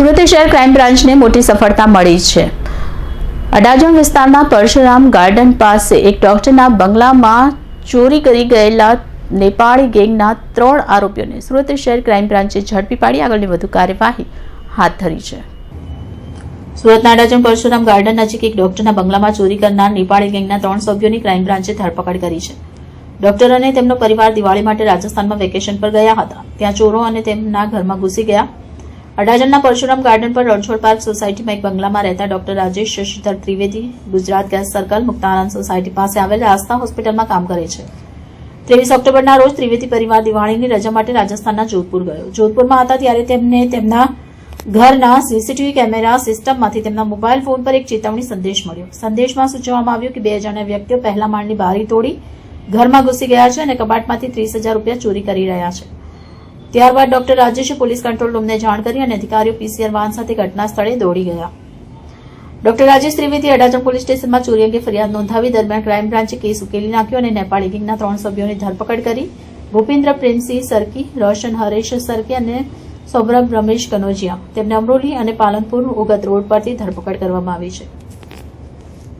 સુરત શહેર ક્રાઇમ બ્રાન્ચને મોટી સફળતા મળી છે. અડાજણ વિસ્તારના પરશુરામ ગાર્ડન પાસે એક ડોક્ટરના બંગલામાં ચોરી કરી ગયેલા નેપાળી ગેંગના ત્રણ આરોપીઓને સુરત શહેર ક્રાઇમ બ્રાન્ચે ઝડપી પાડી. આગળની વધુ કાર્યવાહી હાથ ધરી છે. સુરતના અડાજણ પરશુરામ ગાર્ડન નજીક એક ડોક્ટરના બંગલામાં ચોરી કરનાર નેપાળી ગેંગના ત્રણ સભ્યોની ક્રાઇમ બ્રાન્ચે ધરપકડ કરી છે. ડોક્ટર અને તેમનો પરિવાર દિવાળી માટે રાજસ્થાનમાં વેકેશન પર ગયા હતા. ત્યાં ચોરો અને તેમના ઘરમાં ઘૂસી ગયા. અડાજણના પરશુરામ ગાર્ડન પર રણછોડ પાર્ક સોસાયટીમાં એક બંગલામાં રહેતા doctor Rajesh Shashidhar Trivedi Gujarat gas circle, Muktanand society પાસે આવેલ આસ્થા હોસ્પિટલમાં કામ કરે છે. ત્રેવીસ ઓક્ટોબરના રોજ ત્રિવેદી પરિવાર દિવાળીની રજા માટે રાજસ્થાનના જોધપુર ગયો. જોધપુરમાં હતા ત્યારે તેમને તેમના ઘરના સીસીટીવી કેમેરા સિસ્ટમમાંથી તેમના મોબાઈલ ફોન પર એક ચેતવણી સંદેશ મળ્યો. સંદેશમાં સૂચવવામાં આવ્યું કે બે હજારના વ્યક્તિઓ પહેલા માળની બારી તોડી ઘરમાં ઘૂસી ગયા છે અને કબાટમાંથી ત્રીસ હજાર રૂપિયા ચોરી કરી રહ્યા છે. ત્યારબાદ ડોક્ટર રાજેશે પોલીસ કંટ્રોલ રૂમને જાણ કરી અને અધિકારીઓ પીસીઆર વાહન સાથે ઘટના સ્થળે દોડી ગયા. ડોક્ટર રાજેશ ત્રિવેદી અડાજણ પોલીસ સ્ટેશનમાં ચોરી અંગે ફરિયાદ નોંધાવી દરમિયાન ક્રાઇમ બ્રાન્ચે કેસ ઉકેલી નાખ્યો અને નેપાળી ગેંગના ત્રણ સભ્યોની ધરપકડ કરી. ભૂપેન્દ્ર પ્રેમસિંહ સરકી, રોશન હરેશ સરકી અને સૌરભ રમેશ કનોજિયા. તેમને અમરોલી અને પાલનપુર ઉગત રોડ પરથી ધરપકડ કરવામાં આવી છે.